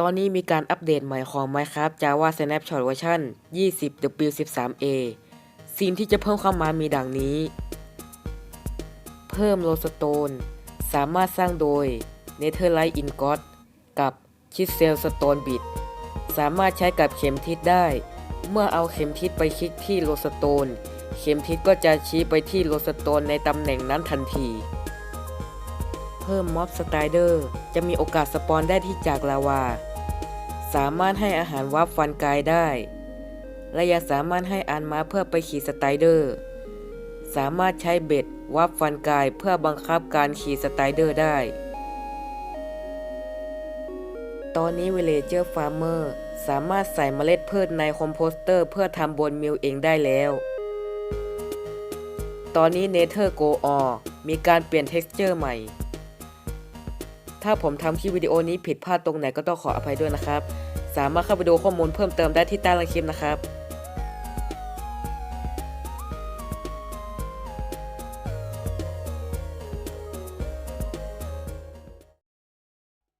ตอนนี้มีการอัปเดตใหม่ของ Minecraft Java Snapshot เวอร์ชัน 20W13a สิ่งที่จะเพิ่มเข้ามามีดังนี้ เพิ่มโลสโตน สามารถสร้างโดย Netherite Ingot กับ Chisel Stone Bit สามารถใช้กับเข็มทิศได้ เมื่อเอาเข็มทิศไปคลิกที่โลสโตน เข็มทิศก็จะชี้ไปที่โลสโตนในตำแหน่งนั้นทันที เพิ่มม็อบสไตรเดอร์จะมีโอกาสสปอนได้ที่จากลาวา สามารถให้อาหารวับฟันกายได้ และยังสามารถให้อานมาเพื่อไปขี่สไตรเดอร์ สามารถใช้เบ็ดวับฟันกายเพื่อบังคับการขี่สไตรเดอร์ได้ ตอนนี้ Villager Farmer สามารถใส่เมล็ดพืชในคอมโพสเตอร์เพื่อทำบนมิลเองได้แล้วตอนนี้ Nether Go Ore มีการเปลี่ยน Texture ใหม่ ถ้าผมทำคลิปวิดีโอนี้ผิดพลาดตรงไหนก็ต้องขออภัยด้วยนะครับ สามารถเข้าไปดูข้อมูลเพิ่มเติมได้ที่ใต้ล่างคลิปนะครับ